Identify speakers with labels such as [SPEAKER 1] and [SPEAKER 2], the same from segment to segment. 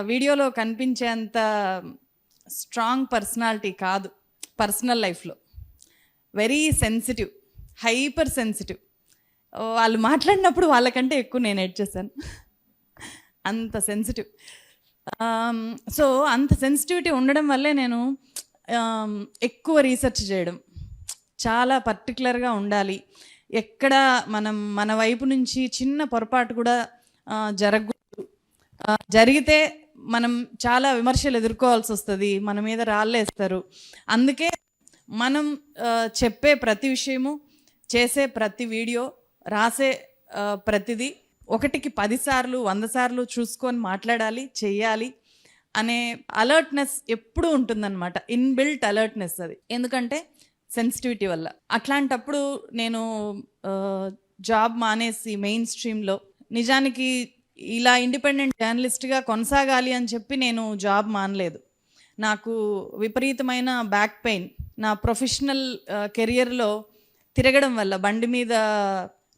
[SPEAKER 1] వీడియోలో కనిపించేంత strong personality కాదు. పర్సనల్ లైఫ్లో. Very sensitive. Hyper sensitive. వాళ్ళు మాట్లాడినప్పుడు వాళ్ళకంటే ఎక్కువ నేను ఎడ్ చేశాను. అంత సెన్సిటివ్. సో అంత సెన్సిటివిటీ ఉండడం వల్లే నేను ఎక్కువ రీసెర్చ్ చేయడం. చాలా పర్టికులర్గా ఉండాలి. ఎక్కడ మనం మన వైపు నుంచి చిన్న పొరపాటు కూడా జరగ జరిగితే మనం చాలా విమర్శలు ఎదుర్కోవాల్సి వస్తుంది మన మీద రాళ్ళేస్తారు. అందుకే మనం చెప్పే ప్రతి విషయము చేసే ప్రతి వీడియో రాసే ప్రతిదీ ఒకటికి పదిసార్లు వంద సార్లు చూసుకొని మాట్లాడాలి చెయ్యాలి అనే అలర్ట్నెస్ ఎప్పుడూ ఉంటుందన్నమాట. ఇన్బిల్ట్ అలర్ట్నెస్ అది. ఎందుకంటే సెన్సిటివిటీ వల్ల. అట్లాంటప్పుడు నేను జాబ్ మానేసి మెయిన్ స్ట్రీమ్లో నిజానికి ఇలా ఇండిపెండెంట్ జర్నలిస్ట్గా కొనసాగాలి అని చెప్పి నేను జాబ్ మానలేదు. నాకు విపరీతమైన బ్యాక్ పెయిన్ నా ప్రొఫెషనల్ కెరియర్లో తిరగడం వల్ల బండి మీద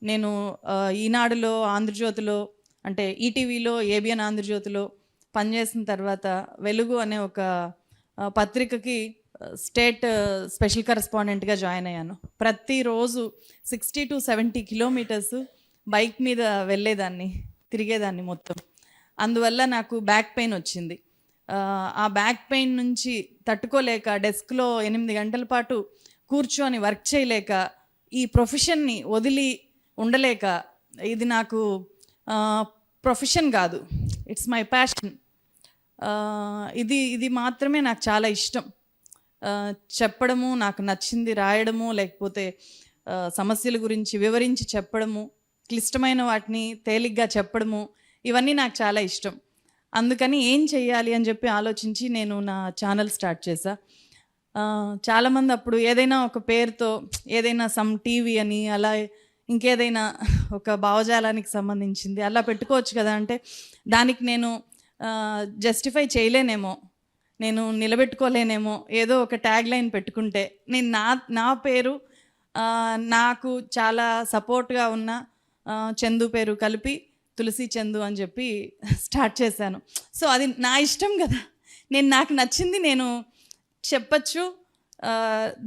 [SPEAKER 1] నేను ఈనాడులో ఆంధ్రజ్యోతిలో అంటే ఈటీవీలో ఏబిఎన్ ఆంధ్రజ్యోతిలో పనిచేసిన తర్వాత వెలుగు అనే ఒక పత్రికకి స్టేట్ స్పెషల్ కరెస్పాండెంట్గా జాయిన్ అయ్యాను. ప్రతిరోజు sixty to seventy kilometres bike మీద వెళ్ళేదాన్ని. తిరిగేదాన్ని మొత్తం. అందువల్ల నాకు బ్యాక్ పెయిన్ వచ్చింది. ఆ, బ్యాక్ పెయిన్ నుంచి తట్టుకోలేక డెస్క్లో ఎనిమిది గంటల పాటు కూర్చొని వర్క్ చేయలేక ఈ ప్రొఫెషన్ని వదిలి ఉండలేక ఇది నాకు ప్రొఫెషన్ కాదు. ఇట్స్ మై ప్యాషన్ ఇది ఇది మాత్రమే నాకు చాలా ఇష్టం. చెప్పడము నాకు నచ్చింది రాయడము లేకపోతే సమస్యల గురించి వివరించి చెప్పడము క్లిష్టమైన వాటిని తేలిగ్గా చెప్పడము ఇవన్నీ నాకు చాలా ఇష్టం. అందుకని ఏం చేయాలి అని చెప్పి ఆలోచించి నేను నా ఛానల్ స్టార్ట్ చేశా. చాలామంది అప్పుడు ఏదైనా ఒక పేరుతో ఏదైనా సమ్ టీవీ అని అలా ఇంకేదైనా ఒక భావజాలానికి సంబంధించింది అలా పెట్టుకోవచ్చు కదా అంటే దానికి నేను జస్టిఫై చేయలేనేమో. నేను నిలబెట్టుకోలేనేమో. ఏదో ఒక ట్యాగ్ లైన్ పెట్టుకుంటే నేను నా నా పేరు నాకు చాలా సపోర్ట్గా ఉన్న చందు పేరు కలిపి తులసి చందు అని చెప్పి స్టార్ట్ చేశాను. సో అది నా ఇష్టం కదా. నేను నాకు నచ్చింది నేను చెప్పచ్చు.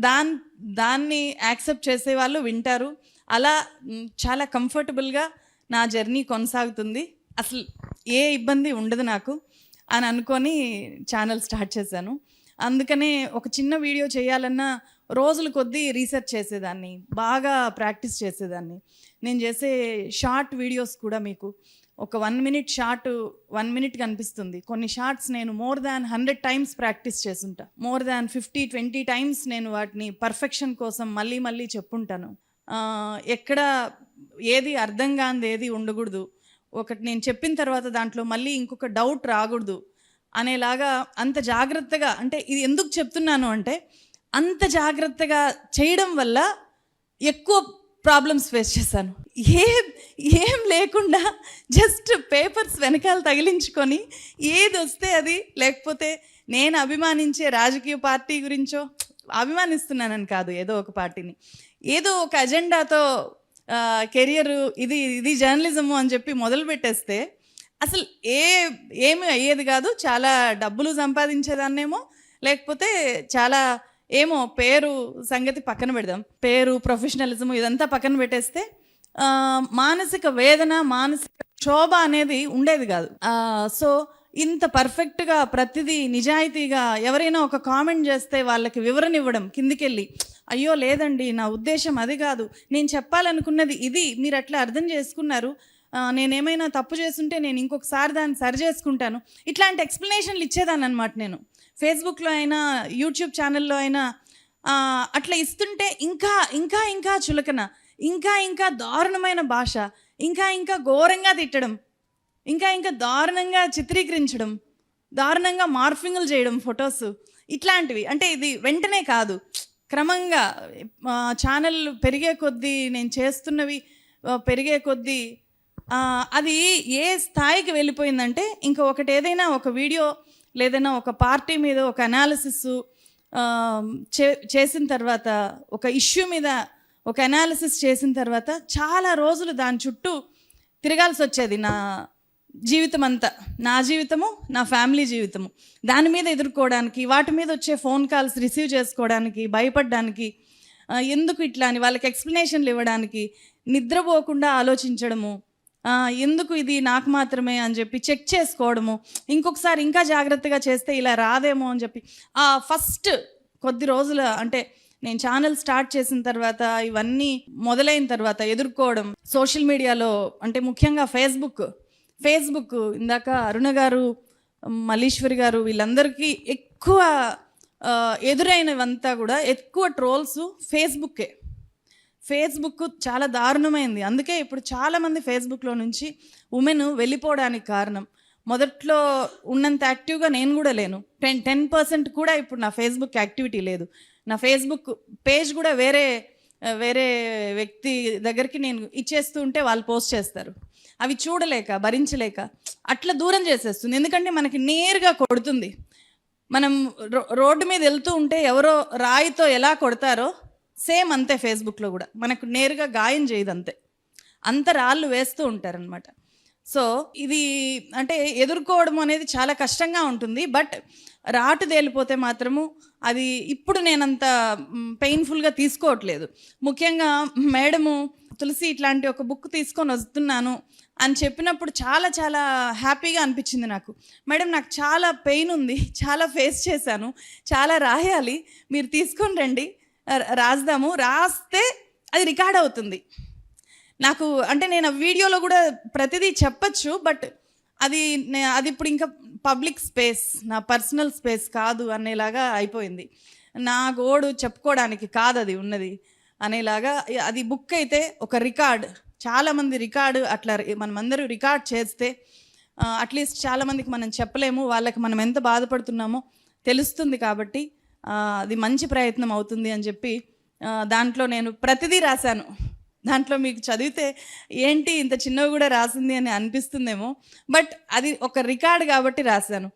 [SPEAKER 1] దాన్ దాన్ని యాక్సెప్ట్ చేసే వాళ్ళు వింటారు. అలా చాలా కంఫర్టబుల్గా నా జర్నీ కొనసాగుతుంది. అసలు ఏ ఇబ్బంది ఉండదు నాకు అని అనుకొని ఛానల్ స్టార్ట్ చేశాను. అందుకనే ఒక చిన్న వీడియో చేయాలన్నా రోజుల కొద్దీ రీసెర్చ్ చేసేదాన్ని బాగా ప్రాక్టీస్ చేసేదాన్ని. నేను చేసే షార్ట్ వీడియోస్ కూడా మీకు ఒక one minute short one minute కనిపిస్తుంది. కొన్ని షార్ట్స్ నేను more than hundred times practice చేసుంటా more than fifty twenty times నేను వాటిని పర్ఫెక్షన్ కోసం మళ్ళీ మళ్ళీ చెప్పుంటాను. ఎక్కడ ఏది అర్థం కానిది ఏది ఉండకూడదు. ఒకటి నేను చెప్పిన తర్వాత దాంట్లో మళ్ళీ ఇంకొక డౌట్ రాకూడదు అనేలాగా అంత జాగ్రత్తగా అంటే ఇది ఎందుకు చెప్తున్నాను అంటే అంత జాగ్రత్తగా చేయడం వల్ల ఎక్కువ ప్రాబ్లమ్స్ ఫేస్ చేశాను. ఏం ఏం లేకుండా జస్ట్ పేపర్స్ వెనకాల తగిలించుకొని ఏది వస్తే అది లేకపోతే నేను అభిమానించే రాజకీయ పార్టీ గురించో అభిమానిస్తున్నానని కాదు ఏదో ఒక పార్టీని. ఏదో ఒక అజెండాతో కెరియర్ ఇది ఇది జర్నలిజము అని చెప్పి మొదలు పెట్టేస్తే అసలు ఏ ఏమి అయ్యేది కాదు. చాలా డబ్బులు సంపాదించేదాన్నేమో లేకపోతే చాలా ఏమో పేరు సంగతి పక్కన పెడదాం. పేరు ప్రొఫెషనలిజం ఇదంతా పక్కన పెట్టేస్తే మానసిక వేదన మానసిక క్షోభ అనేది ఉండేది కాదు. సో ఇంత పర్ఫెక్ట్గా ప్రతిదీ నిజాయితీగా ఎవరైనా ఒక కామెంట్ చేస్తే వాళ్ళకి వివరణ ఇవ్వడం కిందికెళ్ళి అయ్యో లేదండి నా ఉద్దేశం అది కాదు. నేను చెప్పాలనుకున్నది ఇది మీరు అట్లా అర్థం చేసుకున్నారు. నేనేమైనా తప్పు చేస్తుంటే నేను ఇంకొకసారి దాన్ని సరి చేసుకుంటాను. ఇట్లాంటి ఎక్స్ప్లెనేషన్లు ఇచ్చేదాన్ని అనమాట నేను. ఫేస్బుక్లో అయినా యూట్యూబ్ ఛానల్లో అయినా అట్లా ఇస్తుంటే ఇంకా ఇంకా ఇంకా చులకన. ఇంకా ఇంకా దారుణమైన భాష. ఇంకా ఇంకా ఘోరంగా తిట్టడం. ఇంకా ఇంకా దారుణంగా చిత్రీకరించడం. దారుణంగా మార్ఫింగ్లు చేయడం ఫొటోస్. ఇట్లాంటివి. అంటే ఇది వెంటనే కాదు. క్రమంగా ఛానల్ పెరిగే కొద్దీ నేను చేస్తున్నవి పెరిగే కొద్దీ అది ఏ స్థాయికి వెళ్ళిపోయిందంటే ఇంకా ఒకటి ఏదైనా ఒక వీడియో లేదైనా ఒక పార్టీ మీద ఒక అనాలిసిస్ చే చేసిన తర్వాత ఒక ఇష్యూ మీద ఒక అనాలిసిస్ చేసిన తర్వాత చాలా రోజులు దాని చుట్టూ తిరగాల్సి వచ్చేది నా జీవితం అంతా నా జీవితము నా ఫ్యామిలీ జీవితము. దాని మీద ఎదుర్కోవడానికి వాటి మీద వచ్చే ఫోన్ కాల్స్ రిసీవ్ చేసుకోవడానికి భయపడడానికి ఎందుకు ఇట్లా అని వాళ్ళకి ఎక్స్ప్లెనేషన్లు ఇవ్వడానికి నిద్రపోకుండా ఆలోచించడము ఎందుకు ఇది నాకు మాత్రమే అని చెప్పి చెక్ చేసుకోవడము. ఇంకొకసారి ఇంకా జాగ్రత్తగా చేస్తే ఇలా రాదేమో అని చెప్పి. ఆ ఫస్ట్ కొద్ది రోజుల అంటే నేను ఛానల్ స్టార్ట్ చేసిన తర్వాత ఇవన్నీ మొదలైన తర్వాత ఎదుర్కోవడం సోషల్ మీడియాలో అంటే ముఖ్యంగా ఫేస్బుక్ ఫేస్బుక్ ఇందాక అరుణ గారు మల్లీశ్వరి గారు వీళ్ళందరికీ ఎక్కువ ఎదురైనవంతా కూడా ఎక్కువ ట్రోల్స్ ఫేస్బుక్కే ఫేస్బుక్ చాలా దారుణమైంది. అందుకే ఇప్పుడు చాలామంది ఫేస్బుక్లో నుంచి ఉమెన్ వెళ్ళిపోవడానికి కారణం. మొదట్లో ఉన్నంత యాక్టివ్గా నేను కూడా లేను. టెన్ టెన్ పర్సెంట్ కూడా ఇప్పుడు నా ఫేస్బుక్ యాక్టివిటీ లేదు. నా ఫేస్బుక్ పేజ్ కూడా వేరే వేరే వ్యక్తి దగ్గరికి నేను ఇచ్చేస్తూ ఉంటే వాళ్ళు పోస్ట్ చేస్తారు. అవి చూడలేక భరించలేక అట్లా దూరం చేసేస్తుంది. ఎందుకంటే మనకి నేరుగా కొడుతుంది. మనం రో- రోడ్డు మీద వెళ్తూ ఉంటే ఎవరో రాయితో ఎలా కొడతారో సేమ్ అంతే ఫేస్బుక్లో కూడా. మనకు నేరుగా గాయం చేయదు అంతే. అంత రాళ్ళు వేస్తూ ఉంటారనమాట సో ఇది అంటే ఎదుర్కోవడం అనేది చాలా కష్టంగా ఉంటుంది. బట్ రాటు తేలిపోతే మాత్రము అది ఇప్పుడు నేనంత పెయిన్ఫుల్గా తీసుకోవట్లేదు. ముఖ్యంగా మేడము తులసి ఇట్లాంటి ఒక బుక్ తీసుకొని వస్తున్నాను అని చెప్పినప్పుడు చాలా చాలా హ్యాపీగా అనిపించింది నాకు. మేడం నాకు చాలా పెయిన్ ఉంది. చాలా ఫేస్ చేశాను. చాలా రాయాలి. మీరు తీసుకొని రండి. రాస్తాము. రాద్దాము రాస్తే అది రికార్డ్ అవుతుంది. నాకు అంటే నేను ఆ వీడియోలో కూడా ప్రతిదీ చెప్పచ్చు బట్ అది నే- అది ఇప్పుడు ఇంకా పబ్లిక్ స్పేస్ నా పర్సనల్ స్పేస్ కాదు అనేలాగా అయిపోయింది. నా గోడు చెప్పుకోవడానికి కాదు అది ఉన్నది అనేలాగా అది బుక్ అయితే ఒక రికార్డ్. చాలామంది రికార్డు అట్లా మనమందరూ రికార్డ్ చేస్తే అట్లీస్ట్ చాలామందికి మనం చెప్పలేము వాళ్ళకి మనం ఎంత బాధపడుతున్నామో తెలుస్తుంది కాబట్టి అది మంచి ప్రయత్నం అవుతుంది అని చెప్పి దాంట్లో నేను ప్రతిదీ రాశాను. దాంట్లో మీకు చదివితే ఏంటి ఇంత చిన్నవి కూడా రాసింది అని అనిపిస్తుందేమో. బట్ అది ఒక రికార్డ్ కాబట్టి రాశాను.